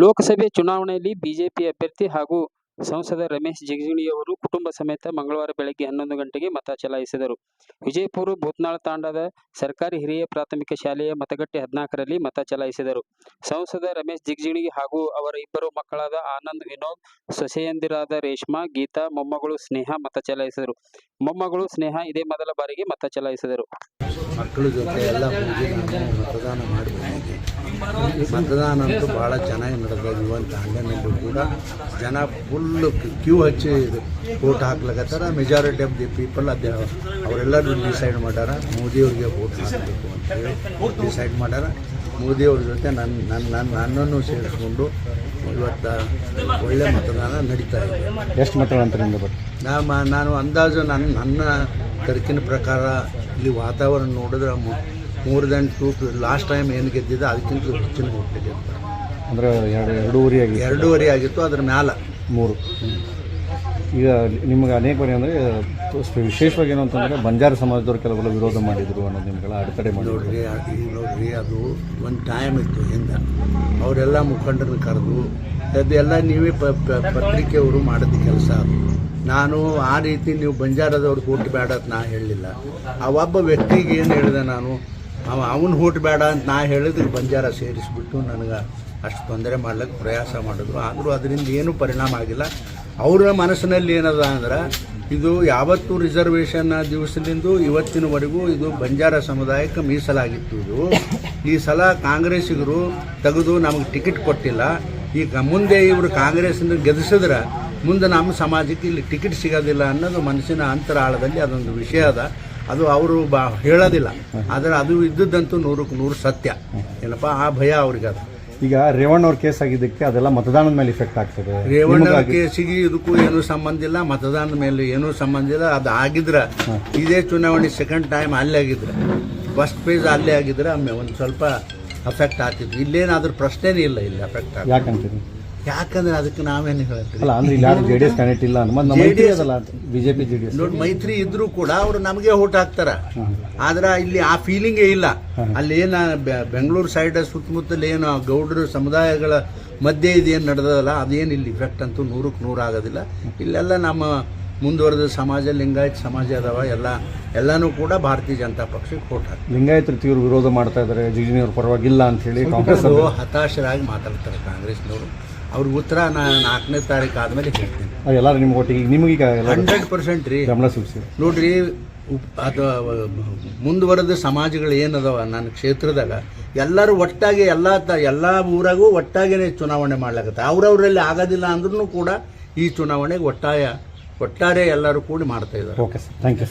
ಲೋಕಸಭೆ ಚುನಾವಣೆಯಲ್ಲಿ ಬಿಜೆಪಿ ಅಭ್ಯರ್ಥಿ ಹಾಗೂ ಸಂಸದ ರಮೇಶ್ ಜಿಗಜಿಣಗಿ ಅವರು ಕುಟುಂಬ ಸಮೇತ ಮಂಗಳವಾರ ಬೆಳಗ್ಗೆ ಹನ್ನೊಂದು ಗಂಟೆಗೆ ಮತ ಚಲಾಯಿಸಿದರು. ವಿಜಯಪುರ ಭೂತ್ನಾಳ ತಾಂಡದ ಸರ್ಕಾರಿ ಹಿರಿಯ ಪ್ರಾಥಮಿಕ ಶಾಲೆಯ ಮತಗಟ್ಟೆ ಹದಿನಾಲ್ಕರಲ್ಲಿ ಮತ ಚಲಾಯಿಸಿದರು. ಸಂಸದ ರಮೇಶ್ ಜಿಗಜಿಣಿ ಹಾಗೂ ಅವರ ಇಬ್ಬರು ಮಕ್ಕಳಾದ ಆನಂದ್ ವಿನೋದ್ ಸೊಸೆಯಂದಿರಾದ ರೇಷ್ಮಾ, ಗೀತಾ, ಮೊಮ್ಮಗಳು ಸ್ನೇಹ ಮತ ಚಲಾಯಿಸಿದರು. ಮೊಮ್ಮಗಳು ಸ್ನೇಹ ಇದೇ ಮೊದಲ ಬಾರಿಗೆ ಮತ ಚಲಾಯಿಸಿದರು. ಮಕ್ಕಳ ಜೊತೆ ಎಲ್ಲ ಹೋಗಿ ನಾನು ಮತದಾನ ಮತದಾನ ಅಂತೂ ಭಾಳ ಚೆನ್ನಾಗಿ ನಡೆದ ಅಂತ ಕೂಡ ಜನ ಫುಲ್ಲು ಕ್ಯೂ ಹಚ್ಚಿ ವೋಟ್ ಹಾಕ್ಲಕತ್ತಾರ. ಮೆಜಾರಿಟಿ ಆಫ್ ದಿ ಪೀಪಲ್ ಅದೇ ಅವರೆಲ್ಲರೂ ಡಿಸೈಡ್ ಮಾಡ್ಯಾರ. ಮೋದಿಯವ್ರಿಗೆ ವೋಟ್ ಹಾಕಬೇಕು ಅಂತೇಳಿ ಡಿಸೈಡ್ ಮಾಡ್ಯಾರ. ಮೋದಿಯವ್ರ ಜೊತೆ ನನ್ನ ನನ್ನ ನನ್ನ ನನ್ನನ್ನು ಸೇರಿಸ್ಕೊಂಡು ಇವತ್ತು ಒಳ್ಳೆ ಮತದಾನ ನಡೀತಾ ಇದೆ. ಎಷ್ಟು ಮತಗಳಂತ ಬರ್ತದೆ ನಾ ನಾನು ಅಂದಾಜು ನನ್ನ ನನ್ನ ಕರ್ಕಿನ ಪ್ರಕಾರ ಇಲ್ಲಿ ವಾತಾವರಣ ನೋಡಿದ್ರೆ ಮೂರ್ ದೆನ್ ಟೂ ಲಾಸ್ಟ್ ಟೈಮ್ ಏನು ಗೆದ್ದಿದೆ ಅದಕ್ಕಿಂತ ಹೆಚ್ಚಿನ ಹೋಗ್ತಿದೆ ಅಂದ್ರೆ ಎರಡು ಎರಡೂವರೆ ಆಗಿ ಎರಡೂವರೆ ಆಗಿತ್ತು ಅದ್ರ ಮ್ಯಾಲ. ಮೂರು. ಈಗ ನಿಮಗೆ ಅನೇಕ ಬಾರಿ ಅಂದರೆ ವಿಶೇಷವಾಗಿ ಏನು ಅಂತಂದರೆ, ಬಂಜಾರ ಸಮಾಜದವ್ರು ಕೆಲವೆಲ್ಲ ವಿರೋಧ ಮಾಡಿದರು ಅನ್ನೋದು ನಿಮ್ಗೆಲ್ಲ ಅಡೆತಡೆ ಮಾಡಿದ್ರು. ನೋಡ್ರಿ ಈಗ ನೋಡ್ರಿ, ಅದು ಒಂದು ಟೈಮ್ ಇತ್ತು ಹಿಂದೆ. ಅವರೆಲ್ಲ ಮುಖಂಡರನ್ನ ಕರೆದು ಅದೆಲ್ಲ ನೀವೇ ಪ ಪತ್ರಿಕೆಯವರು ಮಾಡಿದ ಕೆಲಸ ಅದು. ನಾನು ಆ ರೀತಿ ನೀವು ಬಂಜಾರದವ್ರು ಹುಟ್ಟು ಬೇಡ ಅಂತ ನಾ ಹೇಳಲಿಲ್ಲ ಆ ಒಬ್ಬ ವ್ಯಕ್ತಿಗೆ ಏನು ಹೇಳಿದೆ ನಾನು, ಅವ, ಅವನು ಹುಟ್ಟು ಬೇಡ ಅಂತ ನಾ ಹೇಳಿದ್ರೆ ಬಂಜಾರ ಸೇರಿಸ್ಬಿಟ್ಟು ನನಗೆ ಅಷ್ಟು ತೊಂದರೆ ಮಾಡ್ಲಿಕ್ಕೆ ಪ್ರಯಾಸ ಮಾಡಿದ್ರು. ಆದರೂ ಅದರಿಂದ ಏನೂ ಪರಿಣಾಮ ಆಗಿಲ್ಲ. ಅವರ ಮನಸ್ಸಿನಲ್ಲಿ ಏನದ ಅಂದ್ರೆ, ಇದು ಯಾವತ್ತು ರಿಸರ್ವೇಷನ್ ದಿವಸದಿಂದ ಇವತ್ತಿನವರೆಗೂ ಇದು ಬಂಜಾರ ಸಮುದಾಯಕ್ಕೆ ಮೀಸಲಾಗಿತ್ತು ಇದು. ಈ ಸಲ ಕಾಂಗ್ರೆಸ್ಸಿಗರು ತೆಗೆದು ನಮಗೆ ಟಿಕೆಟ್ ಕೊಟ್ಟಿಲ್ಲ. ಈಗ ಮುಂದೆ ಇವರು ಕಾಂಗ್ರೆಸ್ನ ಗೆಲ್ಲಿಸಿದ್ರೆ ಮುಂದೆ ನಮ್ಮ ಸಮಾಜಕ್ಕೆ ಇಲ್ಲಿ ಟಿಕೆಟ್ ಸಿಗೋದಿಲ್ಲ ಅನ್ನೋದು ಮನಸ್ಸಿನ ಅಂತರಾಳದಲ್ಲಿ ಅದೊಂದು ವಿಷಯ ಅದ. ಅದು ಅವರು ಬಾ, ಹೇಳೋದಿಲ್ಲ. ಆದರೆ ಅದು ಇದ್ದದ್ದಂತೂ ನೂರಕ್ಕೆ ನೂರು ಸತ್ಯ. ಏನಪ್ಪ? ಆ ಭಯ ಅವ್ರಿಗೆ ಅದು ಈಗ ರೇವಣ್ಣ ಅವ್ರ ಕೇಸ್ ಆಗಿದ್ದಕ್ಕೆ ಅದೆಲ್ಲ ಮತದಾನದ ಮೇಲೆ ಇಫೆಕ್ಟ್ ಆಗ್ತದೆ. ರೇವಣ್ಣ ಕೇಸಿಗೆ ಇದಕ್ಕೂ ಏನೂ ಸಂಬಂಧ ಇಲ್ಲ ಮತದಾನದ ಮೇಲೆ ಏನೂ ಸಂಬಂಧ ಇಲ್ಲ. ಅದು ಆಗಿದ್ರೆ ಇದೇ ಚುನಾವಣೆ ಸೆಕೆಂಡ್ ಟೈಮ್ ಅಲ್ಲೇ ಆಗಿದ್ರೆ ಫಸ್ಟ್ ಪೇಜ್ ಅಲ್ಲೇ ಆಗಿದ್ರೆ ಒಂದು ಸ್ವಲ್ಪ ಅಫೆಕ್ಟ್ ಆಗ್ತಿತ್ತು. ಇಲ್ಲೇನಾದ್ರೂ ಪ್ರಶ್ನೆನೇ ಇಲ್ಲ ಇಲ್ಲಿ ಅಫೆಕ್ಟ್ ಯಾಕಂತೀರಿ? ಯಾಕಂದ್ರೆ ಅದಕ್ಕೆ ನಾವೇನು ಹೇಳ್ತೀವಿ ಅಲ್ಲ ಅಂದ್ರೆ ಇಲ್ಲಿ ಯಾರು ಜೆ ಡಿ ಎಸ್ ಕ್ಯಾಂಡಿಡೇಟ್ ಇಲ್ಲ ಅಂತ. ಮತ್ತೆ ನಮ್ಮ ಮೈತ್ರಿ ಅದಲ್ಲ ಬಿಜೆಪಿ ಜೆ ಡಿ ಎಸ್ ನೋಡಿ ಮೈತ್ರಿ ಇದ್ರೂ ಕೂಡ ಅವರು ನಮಗೆ ಓಟ್ ಹಾಕ್ತಾರ. ಆದ್ರೆ ಇಲ್ಲಿ ಆ ಫೀಲಿಂಗೇ ಇಲ್ಲ. ಅಲ್ಲಿ ಏನ ಬೆ- ಬೆಂಗಳೂರು ಸೈಡ್ ಸುತ್ತಮುತ್ತಲು ಏನು ಗೌಡರು ಸಮುದಾಯಗಳ ಮಧ್ಯೆ ಇದೇನು ನಡೆದಲ್ಲ ಅದೇನು ಇಲ್ಲಿ ಇಫೆಕ್ಟ್ ಅಂತೂ ನೂರಕ್ಕೆ ನೂರು ಆಗೋದಿಲ್ಲ. ಇಲ್ಲೆಲ್ಲ ನಮ್ಮ ಮುಂದುವರೆದ ಸಮಾಜ ಲಿಂಗಾಯತ್ ಸಮಾಜ ಅದಾವ ಎಲ್ಲ ಎಲ್ಲನೂ ಕೂಡ ಭಾರತೀಯ ಜನತಾ ಪಕ್ಷಕ್ಕೆ ಓಟ್ ಹಾಕ್ತಾರೆ. ಲಿಂಗಾಯತ ತೀವ್ರ ವಿರೋಧ ಮಾಡ್ತಾ ಇದ್ದಾರೆ ಜಿಜಿನಿಯವ್ರ ಪರವಾಗಿಲ್ಲ ಅಂತ ಹೇಳಿ ಕಾಂಗ್ರೆಸ್ ಅವರು. ಹತಾಶರಾಗಿ ಮಾತಾಡ್ತಾರೆ ಕಾಂಗ್ರೆಸ್ನವರು. ಅವ್ರಿಗೆ ಉತ್ತರ ನಾನು ನಾಲ್ಕನೇ ತಾರೀಕು ಆದಮೇಲೆ ಹೇಳ್ತೀನಿ ಎಲ್ಲರೂ ನಿಮ್ಗೆ ಒಟ್ಟಿಗೆ ಈಗ ನಿಮಗೀಗ ಹಂಡ್ರೆಡ್ ಪರ್ಸೆಂಟ್ ರೀ. ಗಮನ ಸೂಚಿಸಿ. ನೋಡ್ರಿ ಉಪ್- ಮುಂದುವರೆದ ಸಮಾಜಗಳು ಏನದಾವ ನನ್ನ ಕ್ಷೇತ್ರದಾಗ ಎಲ್ಲರೂ ಒಟ್ಟಾಗಿ ಎಲ್ಲ ತ ಎಲ್ಲ ಊರಾಗೂ ಒಟ್ಟಾಗಿನೇ ಚುನಾವಣೆ ಮಾಡ್ಲಾಗತ್ತೆ ಅವ್ರವ್ರಲ್ಲಿ ಆಗೋದಿಲ್ಲ ಅಂದ್ರೂ ಕೂಡ ಈ ಚುನಾವಣೆಗೆ ಒಟ್ಟಾಯ ಒಟ್ಟಾರೆ ಎಲ್ಲರೂ ಕೂಡಿ ಮಾಡ್ತಾ ಇದ್ದಾರೆ. Okay sir thank you